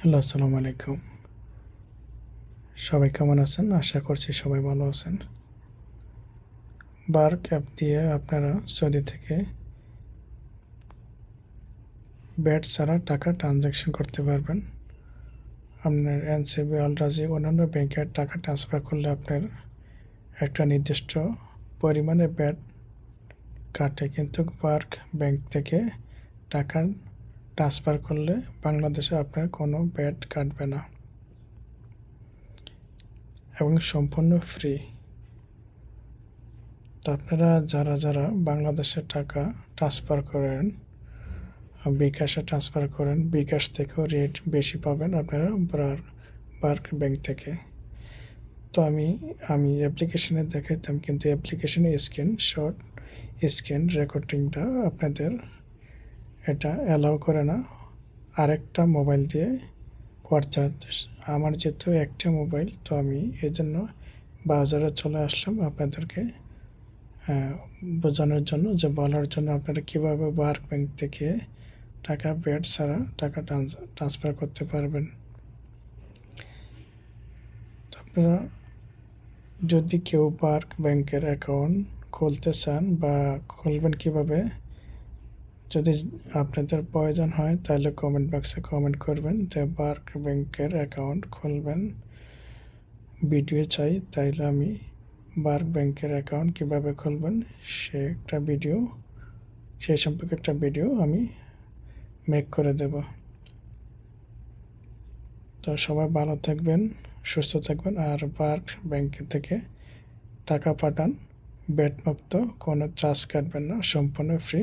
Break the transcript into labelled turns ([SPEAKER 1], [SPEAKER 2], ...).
[SPEAKER 1] Hello, আসসালামু আলাইকুম। সবাই কেমন আছেন? আশা করছি সবাই ভালো আছেন। বার্ক অ্যাপ দিয়ে আপনারা সৌদি থেকে ব্যাট ছাড়া টাকা ট্রানজ্যাকশন করতে পারবেন। আপনার এনসিবি অলরাজি অন্যান্য ব্যাংকের টাকা ট্রান্সফার করলে আপনার একটা নির্দিষ্ট পরিমাণে ব্যাট কাটে। কিন্তু বার্ক ব্যাংক থেকে টাকা ট্রান্সফার করলে বাংলাদেশে আপনার কোনো ব্যাট কাটবে না। এবং সম্পূর্ণ ফ্রি তো আপনারা যারা যারা বাংলাদেশে টাকা ট্রান্সফার করেন, বিকাশে ট্রান্সফার করেন, বিকাশ থেকেও রেট বেশি পাবেন আপনারা ব্রার বার্ক ব্যাংক থেকে। তো আমি আমি অ্যাপ্লিকেশনে দেখাইতাম, কিন্তু অ্যাপ্লিকেশনে স্ক্যান শর্ট স্ক্যান রেকর্ডিংটা আপনাদের এটা অ্যালাউ করে না। আরেকটা মোবাইল দিয়ে হচ্ছে আমার যেহেতু একটা মোবাইল তো আমি এই জন্য বাজারে চলে আসলাম আপনাদেরকে বোঝানোর জন্য যে বলার জন্য আপনারা কীভাবে বার্ক ব্যাংক থেকে টাকা বেড ছাড়া টাকা ট্রান্সফার করতে পারবেন। আপনারা যদি কেউ বার্ক ব্যাংকের অ্যাকাউন্ট খুলতে চান বা খুলবেন কীভাবে যদি আপনাদের প্রয়োজন হয়, তাহলে কমেন্ট বক্সে কমেন্ট করবেন। যে বার্ক ব্যাংকের অ্যাকাউন্ট খুলবেন ভিডিও চাই, তাইলে আমি বার্ক ব্যাংকের অ্যাকাউন্ট কীভাবে খুলবেন, সে একটা ভিডিও সেই সম্পর্কে একটা ভিডিও আমি মেক করে দেব। তো সবাই ভালো থাকবেন, সুস্থ থাকবেন, আর বার্ক ব্যাংক থেকে টাকা পাঠান। ব্যাটমুক্ত কোনো চার্জ কাটবেন না, সম্পূর্ণ ফ্রি